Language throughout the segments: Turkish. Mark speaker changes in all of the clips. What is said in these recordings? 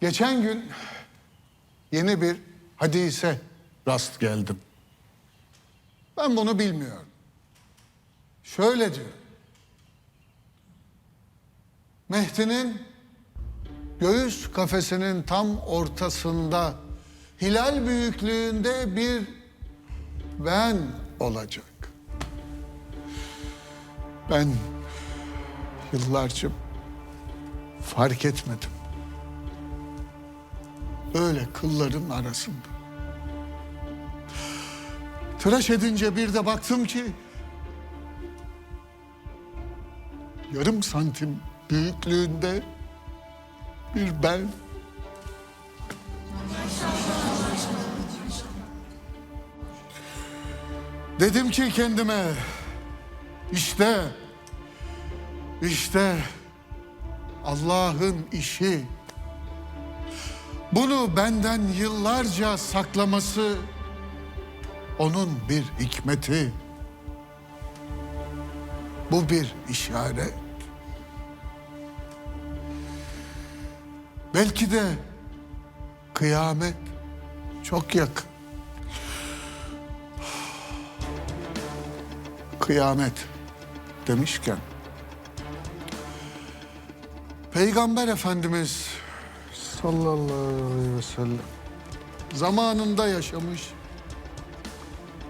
Speaker 1: Geçen gün yeni bir hadise rast geldim. Ben bunu bilmiyorum. Şöyle diyor. Mehdi'nin göğüs kafesinin tam ortasında hilal büyüklüğünde bir ben olacak. Ben yıllarca fark etmedim. Böyle kılların arasında. Tıraş edince bir de baktım ki yarım santim büyüklüğünde bir ben. Dedim ki kendime işte işte Allah'ın işi. Bunu benden yıllarca saklaması onun bir hikmeti. Bu bir işaret. Belki de kıyamet çok yakın. Kıyamet demişken Peygamber Efendimiz sallallahu aleyhi ve sellem zamanında yaşamış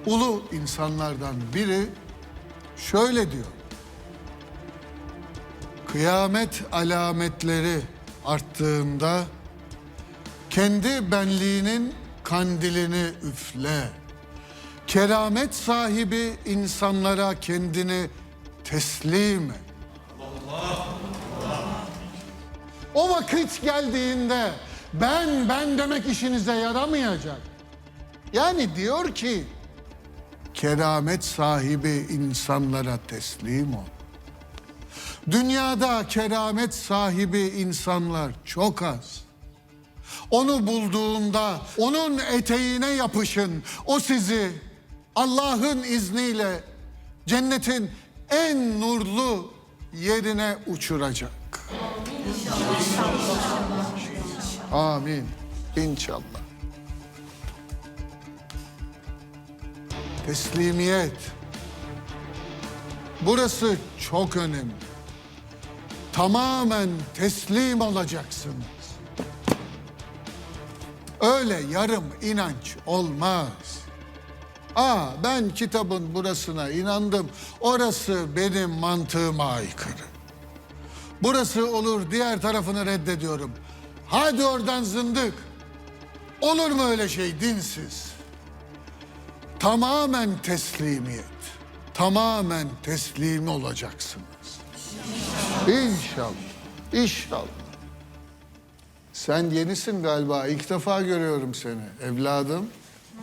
Speaker 1: ulu insanlardan biri şöyle diyor. Kıyamet alametleri arttığında kendi benliğinin kandilini üfle. Keramet sahibi insanlara kendini teslim et. Vakit geldiğinde ben ben demek işinize yaramayacak. Yani diyor ki keramet sahibi insanlara teslim ol. Dünyada keramet sahibi insanlar çok az. Onu bulduğunda onun eteğine yapışın. O sizi Allah'ın izniyle cennetin en nurlu yerine uçuracak. Amin. İnşallah. Teslimiyet. Burası çok önemli. Tamamen teslim olacaksınız. Öyle yarım inanç olmaz. Aa ben kitabın burasına inandım. Orası benim mantığıma aykırı. Burası olur diğer tarafını reddediyorum. Hadi oradan zındık. Olur mu öyle şey dinsiz? Tamamen teslimiyet. Tamamen teslim olacaksınız. İnşallah. İnşallah. Sen yenisin galiba. İlk defa görüyorum seni evladım.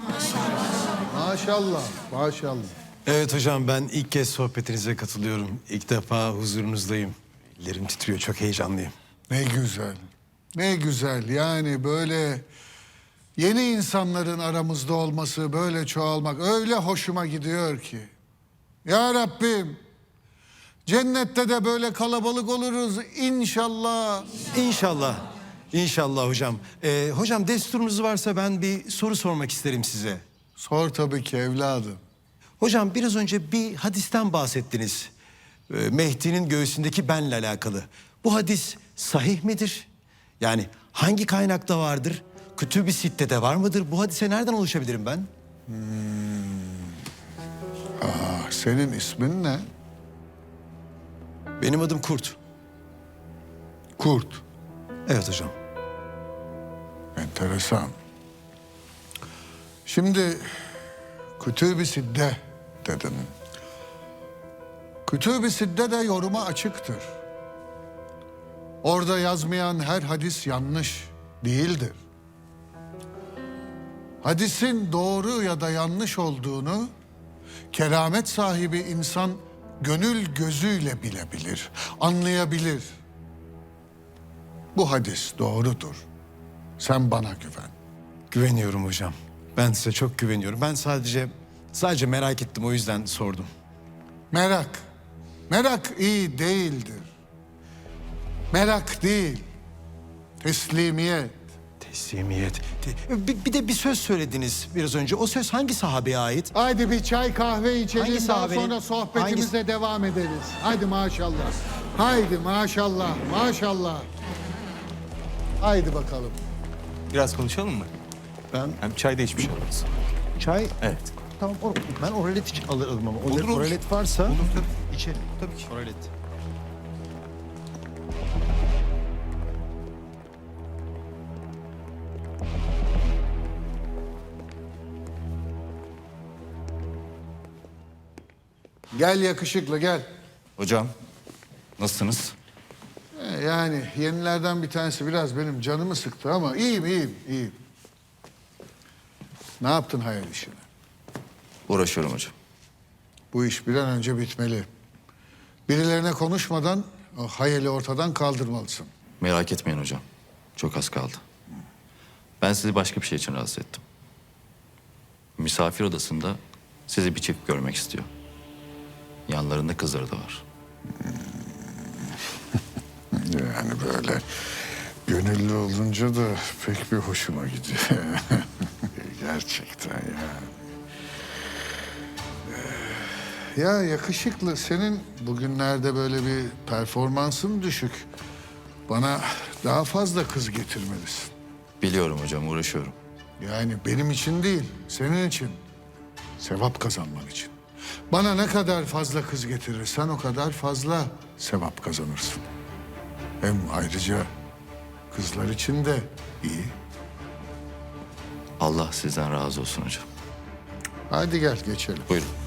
Speaker 1: Maşallah. Maşallah. Maşallah.
Speaker 2: Evet hocam ben ilk kez sohbetinize katılıyorum. İlk defa huzurunuzdayım. Ellerim titriyor çok heyecanlıyım.
Speaker 1: Ne güzel. Ne güzel. Yani böyle yeni insanların aramızda olması, böyle çoğalmak öyle hoşuma gidiyor ki. Ya Rabbim cennette de böyle kalabalık oluruz inşallah.
Speaker 2: İnşallah. İnşallah hocam. Ee, hocam desturunuz varsa ben bir soru sormak isterim size.
Speaker 1: Sor tabii ki evladım.
Speaker 2: Hocam biraz önce bir hadisten bahsettiniz. Ee, Mehdi'nin göğsündeki benle alakalı. Bu hadis sahih midir? Yani hangi kaynakta vardır? Kütüb-i Sitte'de var mıdır? Bu hadise nereden ulaşabilirim ben?
Speaker 1: Ah, senin ismin ne?
Speaker 2: Benim adım Kurt.
Speaker 1: Kurt.
Speaker 2: Evet hocam.
Speaker 1: Enteresan. Şimdi Kütüb-i Sidde dedin. Kütüb-i Sidde de yoruma açıktır. Orada yazmayan her hadis yanlış değildir. Hadisin doğru ya da yanlış olduğunu keramet sahibi insan gönül gözüyle bilebilir, anlayabilir. Bu hadis doğrudur. Sen bana güven.
Speaker 2: Güveniyorum hocam. Ben size çok güveniyorum. Ben sadece sadece merak ettim o yüzden sordum.
Speaker 1: Merak. Merak iyi değildir. Merak değil. teslimiyet.
Speaker 2: Teslimiyet. Te- Bir, bir de bir söz söylediniz biraz önce. O söz hangi sahabeye ait?
Speaker 1: Haydi bir çay kahve içelim
Speaker 2: Hangi
Speaker 1: daha sonra sohbetimize devam ederiz. Haydi maşallah. Haydi maşallah maşallah. Haydi bakalım.
Speaker 3: Biraz konuşalım mı?
Speaker 2: Ben
Speaker 3: Hem çay da içmiş oluruz.
Speaker 2: çay...
Speaker 3: Evet.
Speaker 2: Tamam o- ben oralet için alırım ama.
Speaker 3: Olur, olur.
Speaker 2: Oralet varsa
Speaker 3: Olur tabii.
Speaker 2: İçerim. Tabii ki. Oralet.
Speaker 1: Gel yakışıklı gel.
Speaker 3: Hocam, nasılsınız?
Speaker 1: Ee, Yani yenilerden bir tanesi biraz benim canımı sıktı ama iyiyim iyiyim iyiyim. Ne yaptın hayal işini?
Speaker 3: Uğraşıyorum hocam.
Speaker 1: Bu iş bir an önce bitmeli. Birilerine konuşmadan o hayali ortadan kaldırmalısın.
Speaker 3: Merak etmeyin hocam. Çok az kaldı. Ben sizi başka bir şey için rahatsız ettim. Misafir odasında sizi bir çift görmek istiyor. Yanlarında kızları da var.
Speaker 1: Yani böyle gönüllü olunca da pek bir hoşuma gidiyor. Gerçekten yani. Ya yakışıklı senin bugünlerde böyle bir performansın düşük. Bana daha fazla kız getirmelisin.
Speaker 3: Biliyorum hocam, uğraşıyorum.
Speaker 1: Yani benim için değil, senin için. Sevap kazanman için. Bana ne kadar fazla kız getirirsen o kadar fazla sevap kazanırsın. Hem ayrıca kızlar için de iyi.
Speaker 3: Allah sizden razı olsun hocam.
Speaker 1: Hadi gel geçelim.
Speaker 3: Buyurun.
Speaker 1: Buyurun.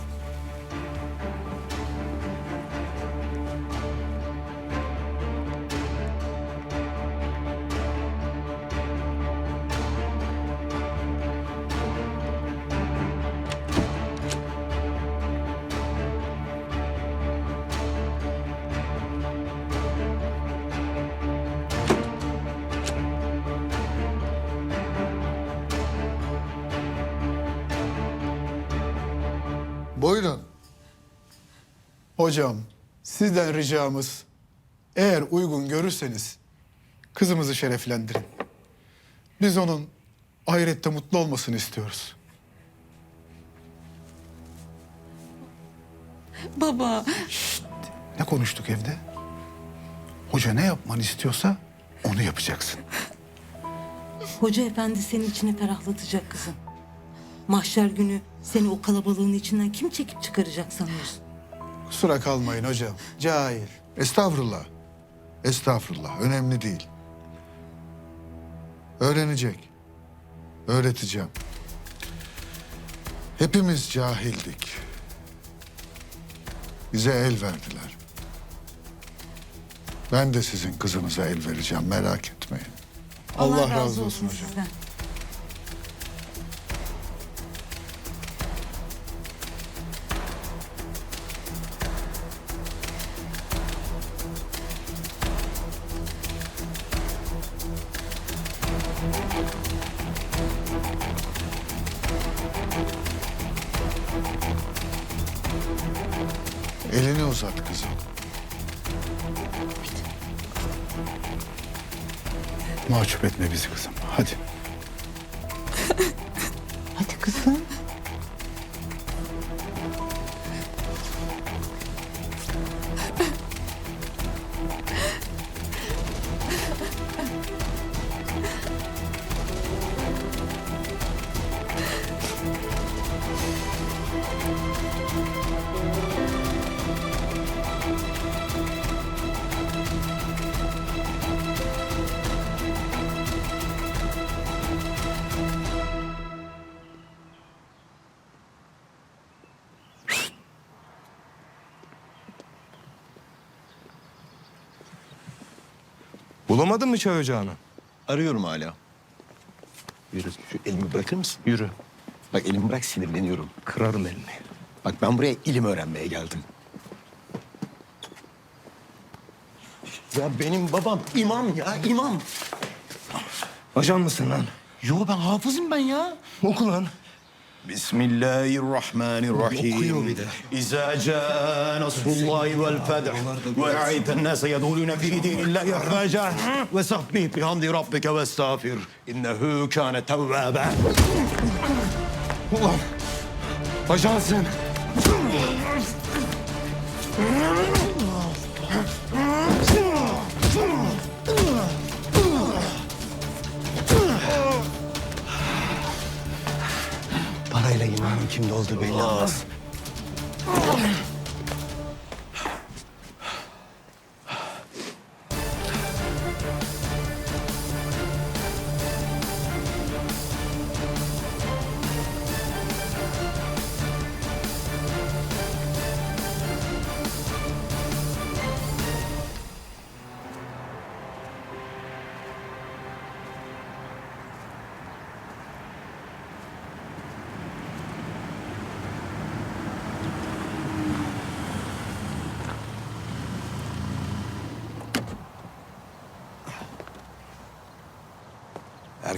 Speaker 4: Hocam, sizden ricamız eğer uygun görürseniz kızımızı şereflendirin. Biz onun ahirette mutlu olmasını istiyoruz.
Speaker 5: Baba,
Speaker 4: Ne konuştuk evde? Hoca ne yapmanı istiyorsa onu yapacaksın.
Speaker 5: hoca efendi senin içini ferahlatacak kızım. Mahşer günü seni o kalabalığın içinden kim çekip çıkaracak sanıyorsun?
Speaker 4: Kusura kalmayın hocam. Cahil.
Speaker 1: Estağfurullah. Estağfurullah. Önemli değil. Öğrenecek. Öğreteceğim. Hepimiz cahildik. Bize el verdiler. Ben de sizin kızınıza el vereceğim. Merak etmeyin.
Speaker 4: Allah razı olsun hocam.
Speaker 5: sizden.
Speaker 4: Mahcup etme bizi kızım. Hadi.
Speaker 5: Hadi kızım.
Speaker 6: Bulamadın mı çay ocağını?
Speaker 2: Arıyorum hala. Yürü, şu elimi bırakır mısın? Yürü. Bak elimi bırak sinirleniyorum.
Speaker 6: Kırarım elini.
Speaker 2: Bak ben buraya ilim öğrenmeye geldim. Ya benim babam imam ya imam.
Speaker 6: Ajan mısın lan?
Speaker 2: Yo ben hafızım ben ya.
Speaker 6: Oku lan. بسم
Speaker 2: الله الرحمن الرحيم. إذا جاء نصر الله والفتح ورأيت الناس يدورون في دين الله أفواجا وسبح بحمد ربك واستغفر إنه كان
Speaker 6: توابا. الله.
Speaker 2: أجازم İmanın kimde olduğu belli olmaz.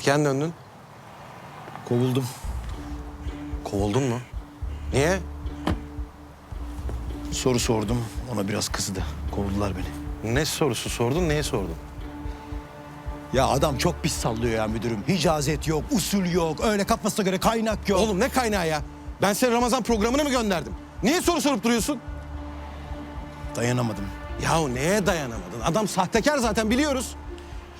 Speaker 7: Erken döndün.
Speaker 2: Kovuldum.
Speaker 7: Kovuldun mu? Niye?
Speaker 2: Soru sordum. Ona biraz kızdı. Kovdular beni.
Speaker 7: Ne sorusu sordun, neye sordun?
Speaker 2: Ya adam çok pis sallıyor ya müdürüm. Hicazet yok, usul yok. Öyle kafasına göre kaynak yok.
Speaker 7: Oğlum ne kaynağı ya? Ben seni Ramazan programına mı gönderdim? Niye soru sorup duruyorsun?
Speaker 2: dayanamadım.
Speaker 7: Yahu neye dayanamadın? Adam sahtekar zaten biliyoruz.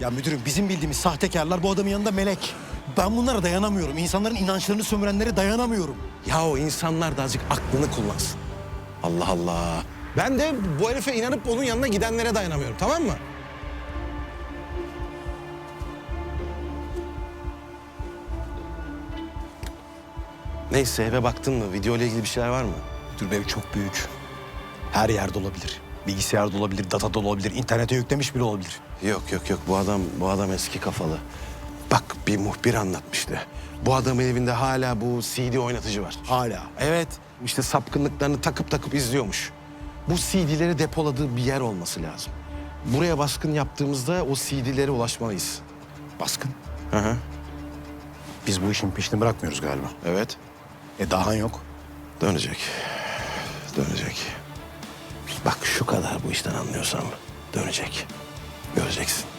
Speaker 2: Ya müdürüm bizim bildiğimiz sahtekarlar bu adamın yanında melek. Ben bunlara dayanamıyorum. İnsanların inançlarını sömürenlere dayanamıyorum.
Speaker 7: Yahu insanlar da azıcık aklını kullansın. Allah Allah. Ben de bu herife inanıp onun yanına gidenlere dayanamıyorum tamam mı? Neyse eve baktın mı? Video ile ilgili bir şeyler var mı?
Speaker 2: Müdür bey çok büyük. Her yerde olabilir. Bilgisayarda olabilir, datada olabilir, internete yüklemiş bile olabilir.
Speaker 7: Yok yok yok bu adam bu adam eski kafalı. Bak bir muhbir anlatmıştı. Bu adamın evinde hala bu CD oynatıcı var.
Speaker 2: Hala.
Speaker 7: Evet işte sapkınlıklarını takıp takıp izliyormuş. Bu CD'leri depoladığı bir yer olması lazım. Buraya baskın yaptığımızda o CD'lere ulaşmalıyız.
Speaker 2: Baskın.
Speaker 7: Hı hı.
Speaker 2: Biz bu işin peşini bırakmıyoruz galiba.
Speaker 7: Evet.
Speaker 2: E dahan yok.
Speaker 7: Dönecek. Dönecek. Bak şu kadar bu işten anlıyorsam dönecek. Göreceksin.